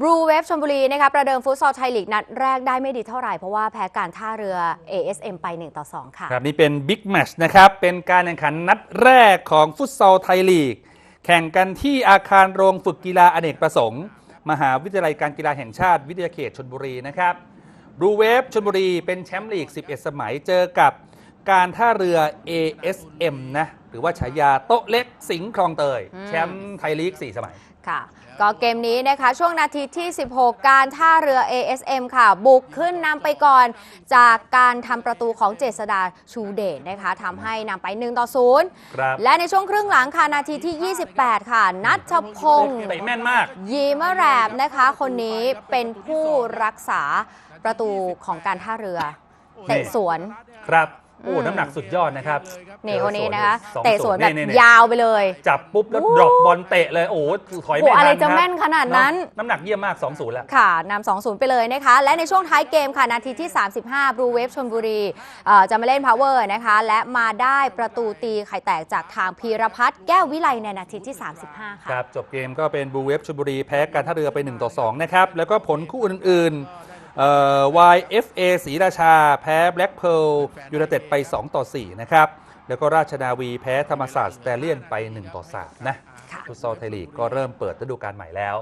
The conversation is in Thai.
บรูเวฟชลบุรีนะคะประเดิมฟุตซอลไทยลีกนัดแรกได้ไม่ดีเท่าไหร่ เพราะว่าแพ้การท่าเรือ ASM ไป 1 ต่อ 2 ค่ะ ครับ นี่เป็นบิ๊กแมชนะครับ เป็นการแข่งขันนัดแรกของฟุตซอลไทยลีก แข่งกันที่อาคารโรงฝึกกีฬาอเนกประสงค์ มหาวิทยาลัยการกีฬาแห่งชาติวิทยาเขตชนบุรีนะครับบรูเวฟชนบุรีเป็นแชมป์ลีก 11 สมัยเจอกับการท่าเรือ ASM นะ รือว่าฉายาโต๊ะเล็กสิงห์คลองเตย อืม แชมป์ไทยลีก 4 สมัย ค่ะ ก็เกมนี้นะคะ ช่วงนาทีที่ 16 การท่าเรือ ASM ค่ะ บุกขึ้นนำไปก่อนจากการทำประตูของเจษดาชูเดชนะคะทำให้นำไป 1 ต่อ ครับ 0 และในช่วงครึ่งหลังค่ะ นาทีที่ 28 ค่ะ นัทพงศ์เตะแม่นมาก ยีมะแรบนะคะ คนนี้เป็นผู้รักษาประตูของการท่าเรือเตะสวน ครับ โอ้อืมน้ำหนักสุดยอดนะครับนี่คนนี้นะคะสองเตะสวนแบบๆๆยาวไปเลย จับปุ๊บแล้วโอ้ดรอปบอลเตะเลย โอ้โหถอยโอ้ไม่ทันอะไรจะครับแม่นขนาดนั้นเอะน้ำหนักเยี่ยมมาก2-0แล้ว ค่ะนำ2-0 ไปเลยนะคะ และในช่วงท้ายเกมค่ะ นาทีที่ 35บรูเวฟชนบุรีเอ่อจะมาเล่นพาวเวอร์นะคะ และมาได้ประตูตีไข่แตกจากทางพีรพัฒน์แก้ววิไลในนาทีที่ 35 ค่ะ ครับ จบเกมก็เป็นบูเวฟชลบุรีแพ้การท่าเรือไป1ต่อ2นะครับ แล้วก็ผลคู่อื่นๆเอ่อ YFA ศรีราชา แพ้แบล็กเพ l ยู n i เต็ดไป 2 ต่อ 4 นะครับ แล้วก็ราชนาวีแพ้ธรรมศาสตร์สเตเลียนไป 1 ต่อ 3 นะค่ะฟุตซอลไทยลีกก็เริ่มเปิดฤดูกาลใหม่แล้ว